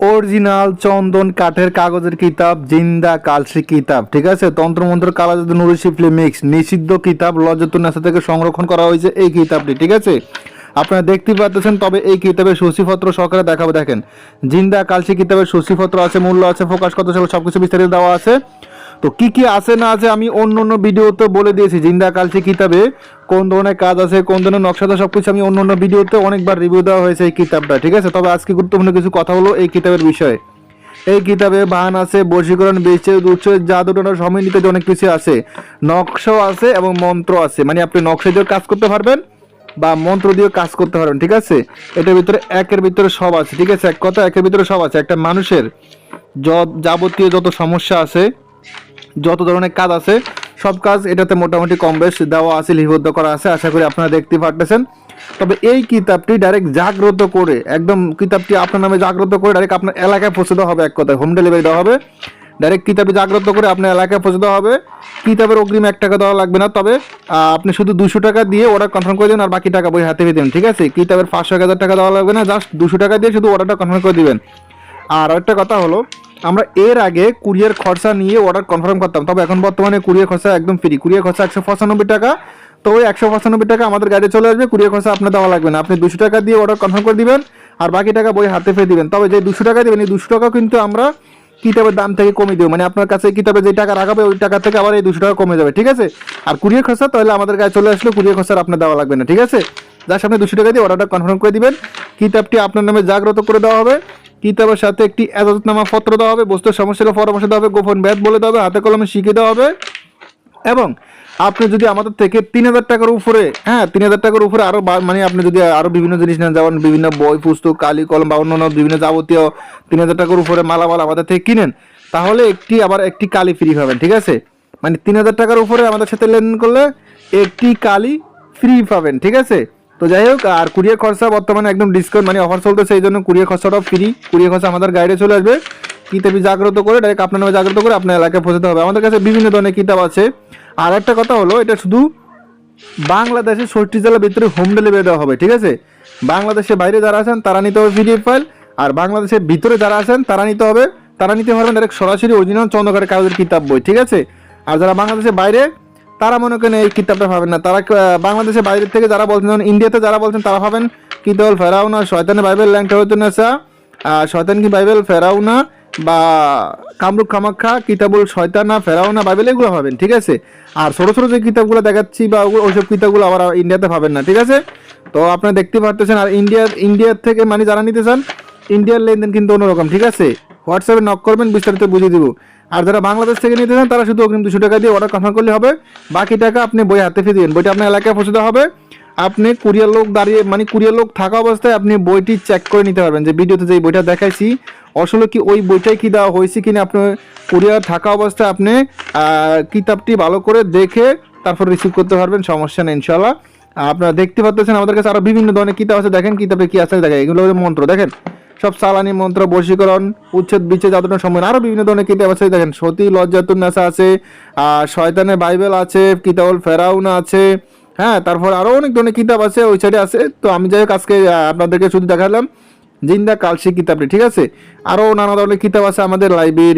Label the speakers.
Speaker 1: Original চন্দন কাঠের কাগজের কিতাব, জিন্দা কালসি কিতাব, ঠিক আছে? তন্ত্রমন্ত্র কালাজাদু নুরুশিফলি মিক্স নিষিদ্ধ কিতাব, লজ্জাতুন নাসা থেকে সংরক্ষণ করা হয়েছে এই কিতাবটি, ঠিক আছে? আপনারা দেখতে পাচ্ছেন, তবে এই কিতাবের সূচিপত্র সহকারে দেখাবো, দেখেন। জিন্দা কালসি কিতাবের সূচিপত্র আছে, মূল্য আছে ফোকাস কত, সব কিছু বিস্তারিত দেওয়া আছে। তো কি কি আছে না আছে আমি অন্য অন্য ভিডিওতে বলে দিয়েছি। জিন্দা কালসি কিতাবে, কোন ধরনের কাজ আছে, কোন ধরনের নকশাদা সব কিছু আমি অন্য অন্য ভিডিওতে অনেকবার রিভিউ দেওয়া হয়েছে এই কিতাবটা, ঠিক আছে? তবে আজকে গুরুত্বপূর্ণ কিছু কথা হলো এই কিতাবের বিষয়ে। এই কিতাবে বান আছে, বশীকরণ, বিচ্ছেদ, উচ্ছেদ, জাদু টোনা সম্মিলিত অনেক কিছু আছে। নকশাও আছে এবং মন্ত্র আছে। মানে আপনি নকশা দিয়েও কাজ করতে পারবেন বা মন্ত্র দিয়েও কাজ করতে পারবেন, ঠিক আছে? এটার ভিতরে একের ভিতরে সব আছে, ঠিক আছে? এক কথা, একের ভিতরে সব আছে। একটা মানুষের যাবতীয় যত সমস্যা আছে যত ধরনের কাজ আছে, সব কাজ এটাতে মোটামুটি কম বেশ দেওয়া আছে, লিপিবদ্ধ করা আছে, আশা করি আপনারা দেখতে পারতেছেন। তবে এই কিতাবটি ডাইরেক্ট জাগ্রত করে, একদম কিতাবটি আপনার নামে জাগ্রত করে ডাইরেক্ট আপনার এলাকায় পৌঁছে দেওয়া হবে এক কথায় হোম ডেলিভারি দেওয়া হবে। ডাইরেক্ট কিতাবটি জাগ্রত করে আপনার এলাকায় পৌঁছে দেওয়া হবে। কিতাবের অগ্রিম এক টাকা দেওয়া লাগবে না, তবে আপনি শুধু দুশো টাকা দিয়ে অর্ডার কনফার্ম করে দেবেন আর বাকি টাকা বই হাতে পেয়ে দেবেন ঠিক আছে? কিতাবের পাঁচশো এক হাজার টাকা দেওয়া লাগবে না জাস্ট দুশো টাকা দিয়ে শুধু অর্ডারটা কনফার্ম করে দিবেন। আর একটা কথা হলো আমরা এর আগে কুরিয়ার খরচা নিয়ে অর্ডার কনফার্ম করতাম। তবে এখন বর্তমানে কুরিয়ার খরচা একদম ফ্রি কুরিয়ার খরচা একশো পঁচানব্বই টাকা। তো ওই একশো পঁচানব্বই টাকা আমাদের গাড়ি চলে আসবে। কুরিয়ার খরচা আপনার দেওয়া লাগবে না। আপনি দুশো টাকা দিয়ে অর্ডার কনফার্ম করে দিবেন আর বাকি টাকা বই হাতে ফেলে দিবেন। তবে যে দুশো টাকা দেবেন, এই দুশো টাকা কিন্তু আমরা কিতাবের দাম থেকে কমে দেবো। মানে আপনার কাছে কিতাবে যে টাকা রাখাবে, ওই টাকা থেকে আবার এই দুশো টাকা কমে যাবে। ঠিক আছে? আর কুরিয়ার খরচা তাহলে আমাদের গায়ে চলে আসলে। কুরিয়ার খরচা আপনার দেওয়া লাগবে না। ঠিক আছে? যার সামনে দুশো টাকা দিয়ে অর্ডারটা কনফার্ম করে দিবেন। কিতাবটি আপনার নামে জাগ্রত করে দেওয়া হবে। কিতাবের সাথে একটি এজাজতনামা পত্র দেওয়া হবে, বস্তুর সমস্যার পরামর্শ দেওয়া হবে, গোপন ব্যাধ বলে দেওয়া হবে, হাতে কলমে শিখিয়ে দেওয়া হবে। এবং আপনি যদি আমাদের থেকে তিন হাজার টাকার উপরে হ্যাঁ তিন হাজার টাকার উপরে আরও মানে আপনি যদি আরও বিভিন্ন জিনিস নেন, যেমন বিভিন্ন বই, পুস্তক, কালি, কলম বা অন্যান্য বিভিন্ন যাবতীয় তিন হাজার টাকার উপরে মালামাল আমাদের থেকে কিনেন, তাহলে একটি আবার একটি কালি ফ্রি পাবেন, ঠিক আছে? মানে তিন হাজার টাকার উপরে আমাদের সাথে লেনদেন করলে একটি কালি ফ্রি পাবেন, ঠিক আছে? তো যাই হোক, আর কুরিয়ার খরচা বর্তমানে একদম ডিসকাউন্ট মানে অফার চলতেছে, এই জন্য কুরিয়ার খরচাটাও ফ্রি কুরিয়ার খরচা আমাদের গাইডে চলে আসবে। কিতাবি জাগ্রত করে ডাইরেক্ট আপনার নামে জাগ্রত করে আপনার এলাকায় পৌঁছাতে হবে। আমাদের কাছে বিভিন্ন ধরনের কিতাব আছে। আর একটা কথা হলো, এটা শুধু বাংলাদেশে ষষ্ঠী জেলার ভিতরে হোম ডেলিভারি দেওয়া হবে, ঠিক আছে? বাংলাদেশের বাইরে যারা আছেন, তারা নিতে হবে পিডিএফ ফাইল আর বাংলাদেশের ভিতরে যারা আছেন, তারা নিতে হবে, তারা নিতে পারবেন ডাইরেক্ট সরাসরি অরিজিনাল চন্দ্রকারের কাগজের কিতাব বই, ঠিক আছে? আর যারা বাংলাদেশের বাইরে তারা মনে করেন এই কিতাবটা পাবেন না। তারা বাংলাদেশের বাইরে থেকে যারা বলছেন যেমন ইন্ডিয়াতে যারা বলছেন তারা পাবেন কিতাবল ফেরাউনা শয়তানের বাইবেল ল্যাংটা হইতে নেশা আহ, শয়তান কি বাইবেল ফেরাউনা বা কামরুক কামাখ্যা কিতাবুল শয়তানা ফেরাউনা বাইবেল এগুলো পাবেন ঠিক আছে? আর ছোটো ছোটো যে কিতাবগুলো দেখাচ্ছি বা ওইসব কিতাবগুলো আবার ইন্ডিয়াতে পাবেন না ঠিক আছে? তো আপনারা দেখতে পারতেছেন আর ইন্ডিয়ার ইন্ডিয়ার থেকে মানে যারা নিতে চান ইন্ডিয়ার লেনদেন কিন্তু অন্যরকম ঠিক আছে? হোয়াটসঅ্যাপে নক করবেন বিস্তারিত বুঝিয়ে দিব। আর যারা বাংলাদেশ থেকে নিতে চান, তারা শুধু অগ্রিম দুশো টাকা দিয়ে অর্ডার কনফার্ম করলে হবে। বাকি টাকা আপনি বই হাতে ফিরে দিবেন। বইটা আপনার এলাকায় পৌঁছে হবে। আপনি কুরিয়ার লোক দাঁড়িয়ে মানে কুরিয়ার লোক থাকা অবস্থায় আপনি বইটি চেক করে নিতে পারবেন যে ভিডিওতে যে বইটা দেখাইছি, আসলে কি ওই বইটাই কি দেওয়া হয়েছে কিনা আপনি কুরিয়ার থাকা অবস্থায় আপনি কিতাবটি ভালো করে দেখে তারপর রিসিভ করতে পারবেন, সমস্যা নেই ইনশাল্লাহ আপনারা দেখতে পাচ্ছেন আমাদের কাছে আরও বিভিন্ন ধরনের কিতাব আছে। দেখেন কিতাবে কি আছে, দেখেন, এগুলো মন্ত্র, দেখেন। সব সালানি মন্ত্র, বশীকরণ, উচ্ছেদ, বিচ্ছেদ যাদুটন সম্মান আরও বিভিন্ন ধরনের কিতাব আছে। দেখেন, সতী, লজ্জাতুন নেশা আছে, আর শয়তানের বাইবেল আছে, কিতাবল ফেরাউন আছে হ্যাঁ তারপর আরও অনেক ধরনের কিতাব আছে, ওই সাইডে আছে। তো আমি যাই হোক, আজকে আপনাদেরকে শুধু দেখালাম জিন্দা কালসি কিতাবটি, ঠিক আছে? আরও নানা ধরনের কিতাব আছে আমাদের লাইব্রেরি